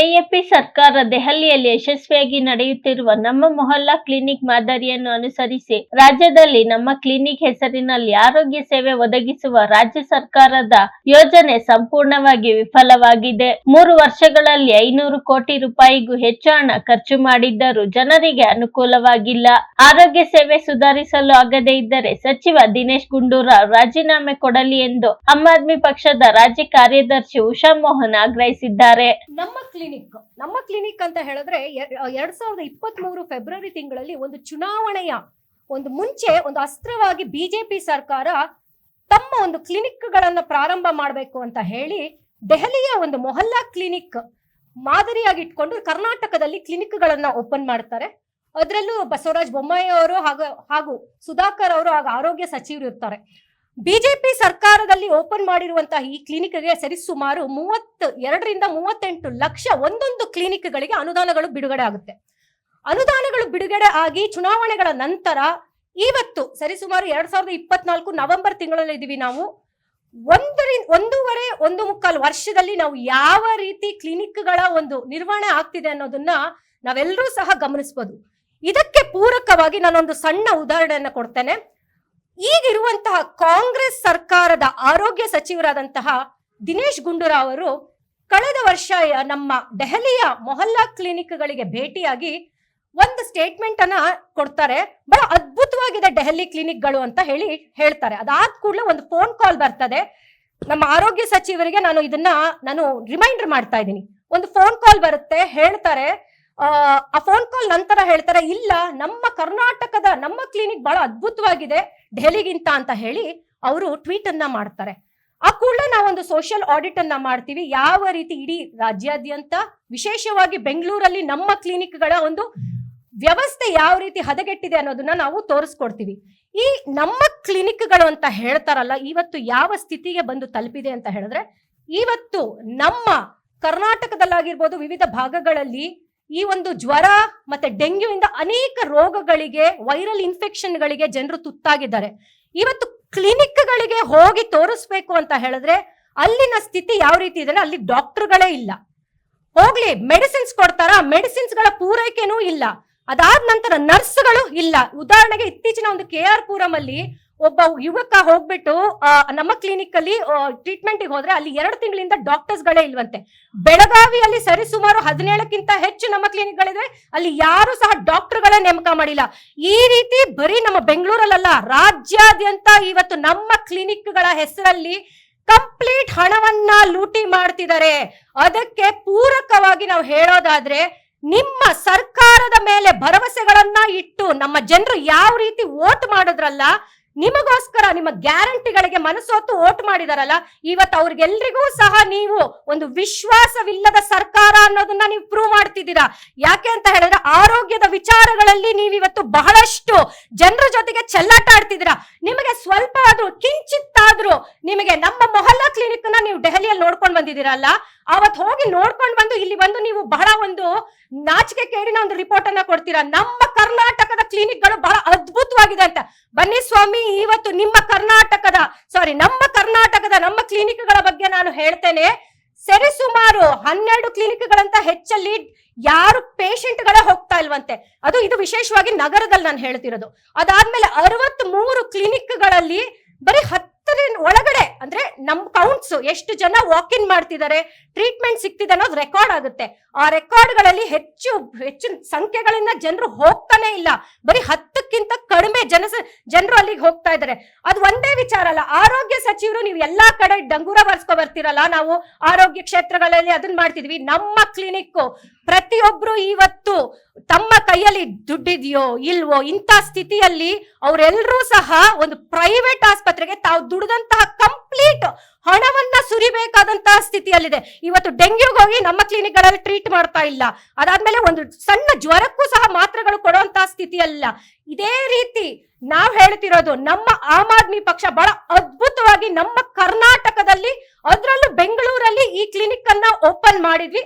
AAP ಸರ್ಕಾರ ದೆಹಲಿಯಲ್ಲಿ ಯಶಸ್ವಿಯಾಗಿ ನಡೆಯುತ್ತಿರುವ ನಮ್ಮ ಮೊಹಲ್ಲಾ ಕ್ಲಿನಿಕ್ ಮಾದರಿಯನ್ನು ಅನುಸರಿಸಿ ರಾಜ್ಯದಲ್ಲಿ ನಮ್ಮ ಕ್ಲಿನಿಕ್ ಹೆಸರಿನಲ್ಲಿ ಆರೋಗ್ಯ ಸೇವೆ ಒದಗಿಸುವ ರಾಜ್ಯ ಸರ್ಕಾರದ ಯೋಜನೆ ಸಂಪೂರ್ಣವಾಗಿ ವಿಫಲವಾಗಿದೆ. ಮೂರು ವರ್ಷಗಳಲ್ಲಿ ಐನೂರು ಕೋಟಿ ರೂಪಾಯಿಗೂ ಹೆಚ್ಚು ಹಣ ಖರ್ಚು ಮಾಡಿದ್ದರೂ ಜನರಿಗೆ ಅನುಕೂಲವಾಗಿಲ್ಲ. ಆರೋಗ್ಯ ಸೇವೆ ಸುಧಾರಿಸಲು ಆಗದೇ ಇದ್ದರೆ ಸಚಿವ ದಿನೇಶ್ ಗುಂಡೂರಾವ್ ರಾಜೀನಾಮೆ ಕೊಡಲಿ ಎಂದು ಆಮ್ ಆದ್ಮಿ ಪಕ್ಷದ ರಾಜ್ಯ ಕಾರ್ಯದರ್ಶಿ ಉಷಾ ಮೋಹನ್ ಆಗ್ರಹಿಸಿದ್ದಾರೆ. ನಮ್ಮ ಕ್ಲಿನಿಕ್ ನಮ್ಮ ಕ್ಲಿನಿಕ್ ಅಂತ ಹೇಳಿದ್ರೆ ಎರ್- ಎರಡ್ ಸಾವಿರದ ಇಪ್ಪತ್ತ್ ಮೂರು ಫೆಬ್ರವರಿ ತಿಂಗಳಲ್ಲಿ ಒಂದು ಚುನಾವಣೆಯ ಒಂದು ಮುಂಚೆ ಒಂದು ಅಸ್ತ್ರವಾಗಿ ಬಿಜೆಪಿ ಸರ್ಕಾರ ತಮ್ಮ ಒಂದು ಕ್ಲಿನಿಕ್ಗಳನ್ನ ಪ್ರಾರಂಭ ಮಾಡಬೇಕು ಅಂತ ಹೇಳಿ ದೆಹಲಿಯ ಒಂದು ಮೊಹಲ್ಲಾ ಕ್ಲಿನಿಕ್ ಮಾದರಿಯಾಗಿ ಇಟ್ಕೊಂಡು ಕರ್ನಾಟಕದಲ್ಲಿ ಕ್ಲಿನಿಕ್ಗಳನ್ನ ಓಪನ್ ಮಾಡ್ತಾರೆ. ಅದರಲ್ಲೂ ಬಸವರಾಜ್ ಬೊಮ್ಮಾಯಿ ಅವರು ಹಾಗೂ ಹಾಗೂ ಸುಧಾಕರ್ ಅವರು ಹಾಗೂ ಆರೋಗ್ಯ ಸಚಿವರು ಇರ್ತಾರೆ. ಬಿಜೆಪಿ ಸರ್ಕಾರದಲ್ಲಿ ಓಪನ್ ಮಾಡಿರುವಂತಹ ಈ ಕ್ಲಿನಿಕ್ಗೆ ಸರಿಸುಮಾರು ಮೂವತ್ತು ಎರಡರಿಂದ ಮೂವತ್ತೆಂಟು ಲಕ್ಷ ಒಂದೊಂದು ಕ್ಲಿನಿಕ್ಗಳಿಗೆ ಅನುದಾನಗಳು ಬಿಡುಗಡೆ ಆಗುತ್ತೆ. ಅನುದಾನಗಳು ಬಿಡುಗಡೆ ಆಗಿ ಚುನಾವಣೆಗಳ ನಂತರ ಇವತ್ತು ಸರಿಸುಮಾರು ಎರಡ್ ಸಾವಿರದ ಇಪ್ಪತ್ನಾಲ್ಕು ನವೆಂಬರ್ ತಿಂಗಳಲ್ಲಿ ಇದೀವಿ ನಾವು. ಒಂದರಿಂದ ಒಂದೂವರೆ ಒಂದು ಮುಕ್ಕಾಲು ವರ್ಷದಲ್ಲಿ ನಾವು ಯಾವ ರೀತಿ ಕ್ಲಿನಿಕ್ಗಳ ಒಂದು ನಿರ್ವಹಣೆ ಆಗ್ತಿದೆ ಅನ್ನೋದನ್ನ ನಾವೆಲ್ಲರೂ ಸಹ ಗಮನಿಸಬಹುದು ಇದಕ್ಕೆ ಪೂರಕವಾಗಿ ನಾನೊಂದು ಸಣ್ಣ ಉದಾಹರಣೆಯನ್ನು ಕೊಡ್ತೇನೆ. ಈಗಿರುವಂತಹ ಕಾಂಗ್ರೆಸ್ ಸರ್ಕಾರದ ಆರೋಗ್ಯ ಸಚಿವರಾದಂತಹ ದಿನೇಶ್ ಗುಂಡೂರಾವ್ ಅವರು ಕಳೆದ ವರ್ಷ ನಮ್ಮ ದೆಹಲಿಯ ಮೊಹಲ್ಲಾ ಕ್ಲಿನಿಕ್ಗಳಿಗೆ ಭೇಟಿಯಾಗಿ ಒಂದು ಸ್ಟೇಟ್ಮೆಂಟ್ ಅನ್ನ ಕೊಡ್ತಾರೆ. ಬಹಳ ಅದ್ಭುತವಾಗಿದೆ ದೆಹಲಿ ಕ್ಲಿನಿಕ್ಗಳು ಅಂತ ಹೇಳಿ ಹೇಳ್ತಾರೆ. ಅದಾದ ಕೂಡಲೇ ಒಂದು ಫೋನ್ ಕಾಲ್ ಬರ್ತದೆ. ನಮ್ಮ ಆರೋಗ್ಯ ಸಚಿವರಿಗೆ ನಾನು ಇದನ್ನ, ನಾನು ರಿಮೈಂಡರ್ ಮಾಡ್ತಾ ಇದ್ದೀನಿ. ಒಂದು ಫೋನ್ ಕಾಲ್ ಬರುತ್ತೆ, ಹೇಳ್ತಾರೆ. ಆ, ಫೋನ್ ಕಾಲ್ ನಂತರ ಹೇಳ್ತಾರೆ ಇಲ್ಲ ನಮ್ಮ ಕರ್ನಾಟಕದ ನಮ್ಮ ಕ್ಲಿನಿಕ್ ಬಹಳ ಅದ್ಭುತವಾಗಿದೆ ಡೆಹಲಿಗಿಂತ ಅಂತ ಹೇಳಿ ಅವರು ಟ್ವೀಟ್ ಅನ್ನ ಮಾಡ್ತಾರೆ. ಆ ಕೂಡಲೇ ನಾವೊಂದು ಸೋಷಿಯಲ್ ಆಡಿಟ್ ಅನ್ನ ಮಾಡ್ತೀವಿ. ಯಾವ ರೀತಿ ಇಡೀ ರಾಜ್ಯಾದ್ಯಂತ ವಿಶೇಷವಾಗಿ ಬೆಂಗಳೂರಲ್ಲಿ ನಮ್ಮ ಕ್ಲಿನಿಕ್ಗಳ ಒಂದು ವ್ಯವಸ್ಥೆ ಯಾವ ರೀತಿ ಹದಗೆಟ್ಟಿದೆ ಅನ್ನೋದನ್ನ ನಾವು ತೋರಿಸ್ಕೊಡ್ತೀವಿ. ಈ ನಮ್ಮ ಕ್ಲಿನಿಕ್ಗಳು ಅಂತ ಹೇಳ್ತಾರಲ್ಲ ಇವತ್ತು ಯಾವ ಸ್ಥಿತಿಗೆ ಬಂದು ತಲುಪಿದೆ ಅಂತ ಹೇಳಿದ್ರೆ ಇವತ್ತು ನಮ್ಮ ಕರ್ನಾಟಕದಲ್ಲಾಗಿರ್ಬೋದು ವಿವಿಧ ಭಾಗಗಳಲ್ಲಿ ಈ ಒಂದು ಜ್ವರ ಮತ್ತೆ ಡೆಂಗ್ಯೂಯಿಂದ ಅನೇಕ ರೋಗಗಳಿಗೆ ವೈರಲ್ ಇನ್ಫೆಕ್ಷನ್ಗಳಿಗೆ ಜನರು ತುತ್ತಾಗಿದ್ದಾರೆ. ಇವತ್ತು ಕ್ಲಿನಿಕ್ಗಳಿಗೆ ಹೋಗಿ ತೋರಿಸ್ಬೇಕು ಅಂತ ಹೇಳಿದ್ರೆ ಅಲ್ಲಿನ ಸ್ಥಿತಿ ಯಾವ ರೀತಿ ಇದೆ ಅಲ್ಲಿ ಡಾಕ್ಟರ್ಗಳೇ ಇಲ್ಲ. ಹೋಗ್ಲಿ ಮೆಡಿಸಿನ್ಸ್ ಕೊಡ್ತಾರ? ಮೆಡಿಸಿನ್ಸ್ಗಳ ಪೂರೈಕೆನೂ ಇಲ್ಲ. ಅದಾದ ನಂತರ ನರ್ಸ್ಗಳು ಇಲ್ಲ. ಉದಾಹರಣೆಗೆ ಇತ್ತೀಚಿನ ಒಂದು ಕೆ ಆರ್ ಪುರಂ ಅಲ್ಲಿ ಒಬ್ಬ ಯುವಕ ಹೋಗ್ಬಿಟ್ಟು ನಮ್ಮ ಕ್ಲಿನಿಕ್ ಅಲ್ಲಿ ಟ್ರೀಟ್ಮೆಂಟ್ ಹೋದ್ರೆ ಅಲ್ಲಿ ಎರಡು ತಿಂಗಳಿಂದ ಡಾಕ್ಟರ್ಸ್ ಗಳೇ ಇಲ್ವಂತೆ. ಬೆಳಗಾವಿಯಲ್ಲಿ ಸರಿಸುಮಾರು ಹದಿನೇಳಕ್ಕಿಂತ ಹೆಚ್ಚು ನಮ್ಮ ಕ್ಲಿನಿಕ್ ಗಳಿದ್ರೆ ಅಲ್ಲಿ ಯಾರು ಸಹ ಡಾಕ್ಟರ್ಗಳೇ ನೇಮಕ ಮಾಡಿಲ್ಲ. ಈ ರೀತಿ ಬರೀ ನಮ್ಮ ಬೆಂಗಳೂರಲ್ಲ ರಾಜ್ಯಾದ್ಯಂತ ಇವತ್ತು ನಮ್ಮ ಕ್ಲಿನಿಕ್ಗಳ ಹೆಸರಲ್ಲಿ ಕಂಪ್ಲೀಟ್ ಹಣವನ್ನ ಲೂಟಿ ಮಾಡ್ತಿದ್ದಾರೆ. ಅದಕ್ಕೆ ಪೂರಕವಾಗಿ ನಾವು ಹೇಳೋದಾದ್ರೆ, ನಿಮ್ಮ ಸರ್ಕಾರದ ಮೇಲೆ ಭರವಸೆಗಳನ್ನ ಇಟ್ಟು ನಮ್ಮ ಜನರು ಯಾವ ರೀತಿ ವೋಟ್ ಮಾಡಿದ್ರಲ್ಲ ನಿಮಗೋಸ್ಕರ ನಿಮ್ಮ ಗ್ಯಾರಂಟಿಗಳಿಗೆ ಮನಸೋತು ಓಟ್ ಮಾಡಿದಾರಲ್ಲ, ಇವತ್ತು ಅವ್ರಿಗೆಲ್ರಿಗೂ ಸಹ ನೀವು ಒಂದು ವಿಶ್ವಾಸವಿಲ್ಲದ ಸರ್ಕಾರ ಅನ್ನೋದನ್ನ ನೀವು ಪ್ರೂವ್ ಮಾಡ್ತಿದ್ದೀರಾ ಯಾಕೆ ಅಂತ ಹೇಳಿದ್ರೆ ಆರೋಗ್ಯದ ವಿಚಾರಗಳಲ್ಲಿ ನೀವು ಇವತ್ತು ಬಹಳಷ್ಟು ಜನರ ಜೊತೆಗೆ ಚೆಲ್ಲಾಟ ಆಡ್ತಿದ್ದೀರಾ? ನಿಮಗೆ ಸ್ವಲ್ಪ ಆದ್ರೂ ಕಿಂಚಿತ್ತಾದ್ರೂ ನಿಮಗೆ ನಮ್ಮ ಮೊಹಲ್ಲಾ ಕ್ಲಿನಿಕ್ನ ನೀವು ದೆಹಲಿಯಲ್ಲಿ ನೋಡ್ಕೊಂಡು ಬಂದಿದ್ದೀರಲ್ಲ ಅವತ್ ಹೋಗಿ ನೋಡ್ಕೊಂಡು ಬಂದು ಇಲ್ಲಿ ಬಂದು ನೀವು ಬಹಳ ಒಂದು ನಾಚಿಕೆ ಕೇಳಿನ ಒಂದು ರಿಪೋರ್ಟ್ ಅನ್ನ ಕೊಡ್ತೀರಾ? ನಮ್ಮ ಕರ್ನಾಟಕದ ಕ್ಲಿನಿಕ್ಗಳು ಬಹಳ ಅದ್ಭುತವಾಗಿದೆ ಅಂತ. ಬನ್ನಿ ಸ್ವಾಮಿ, ಇವತ್ತು ನಿಮ್ಮ ಕರ್ನಾಟಕದ ಸಾರಿ ನಮ್ಮ ಕರ್ನಾಟಕದ, ನಮ್ಮ ಕ್ಲಿನಿಕ್ಗಳ ಬಗ್ಗೆ ನಾನು ಹೇಳ್ತೇನೆ. ಸರಿಸುಮಾರು ಹನ್ನೆರಡು ಕ್ಲಿನಿಕ್ಗಳಂತ ಹೆಚ್ಚಲ್ಲಿ ಯಾರು ಪೇಷಂಟ್ ಗಳೇ ಹೋಗ್ತಾ ಇಲ್ವಂತೆ. ಅದು ಇದು ವಿಶೇಷವಾಗಿ ನಗರದಲ್ಲಿ ನಾನು ಹೇಳ್ತಿರೋದು. ಅದಾದ್ಮೇಲೆ ಅರವತ್ ಮೂರು ಕ್ಲಿನಿಕ್ಗಳಲ್ಲಿ ಬರೀ ಹತ್ತು ನಮ್ ಕೌಂಟ್ಸ್ ಎಷ್ಟು ಜನ ವಾಕ್ ಇನ್ ಮಾಡ್ತಿದ್ದಾರೆ ಟ್ರೀಟ್ಮೆಂಟ್ ಸಿಗ್ತಿದೆ ಅನ್ನೋದು ರೆಕಾರ್ಡ್ ಆಗುತ್ತೆ. ಆ ರೆಕಾರ್ಡ್ಗಳಲ್ಲಿ ಹೆಚ್ಚು ಹೆಚ್ಚು ಸಂಖ್ಯೆಗಳಿಂದ ಜನರು ಹೋಗ್ತಾನೆ ಇಲ್ಲ. ಬರೀ ಹತ್ತಕ್ಕಿಂತ ಕಡಿಮೆ ಜನ ಜನರು ಅಲ್ಲಿಗೆ ಹೋಗ್ತಾ ಇದ್ದಾರೆ ಅದು ಒಂದೇ ವಿಚಾರ ಅಲ್ಲ. ಆರೋಗ್ಯ ಸಚಿವರು ನೀವು ಎಲ್ಲಾ ಕಡೆ ಡಂಗೂರ ಬರ್ಸ್ಕೊ ಬರ್ತಿರಲ್ಲ ನಾವು, ಆರೋಗ್ಯ ಕ್ಷೇತ್ರಗಳಲ್ಲಿ ಅದನ್ನ ಮಾಡ್ತಿದ್ವಿ. ನಮ್ಮ ಕ್ಲಿನಿಕ್ ಪ್ರತಿಯೊಬ್ರು ಇವತ್ತು ತಮ್ಮ ಕೈಯಲ್ಲಿ ದುಡ್ಡಿದೆಯೋ ಇಲ್ವೋ ಇಂಥ ಸ್ಥಿತಿಯಲ್ಲಿ ಅವರೆಲ್ಲರೂ ಸಹ ಒಂದು ಪ್ರೈವೇಟ್ ಆಸ್ಪತ್ರೆಗೆ ತಾವು ದುಡಿದಂತಹ ಕಂಪ್ಲೀಟ್ ಹಣವನ್ನ ಸುರಿಬೇಕಾದಂತಹ ಸ್ಥಿತಿಯಲ್ಲಿದೆ. ಇವತ್ತು ಡೆಂಗ್ಯೂಗೆ ಹೋಗಿ ನಮ್ಮ ಕ್ಲಿನಿಕ್ಗಳಲ್ಲಿ ಟ್ರೀಟ್ ಮಾಡ್ತಾ ಇಲ್ಲ. ಅದಾದ್ಮೇಲೆ ಒಂದು ಸಣ್ಣ ಜ್ವರಕ್ಕೂ ಸಹ ಮಾತ್ರೆಗಳು ಕೊಡುವಂತಹ ಸ್ಥಿತಿಯಲ್ಲ ಇದೇ ರೀತಿ ನಾವ್ ಹೇಳ್ತಿರೋದು ನಮ್ಮ ಆಮ್ ಆದ್ಮಿ ಪಕ್ಷ ಬಹಳ ಅದ್ಭುತವಾಗಿ ನಮ್ಮ ಕರ್ನಾಟಕದಲ್ಲಿ, ಅದರಲ್ಲೂ ಬೆಂಗಳೂರಲ್ಲಿ ಈ ಕ್ಲಿನಿಕ್ ಅನ್ನ ಓಪನ್ ಮಾಡಿದ್ವಿ.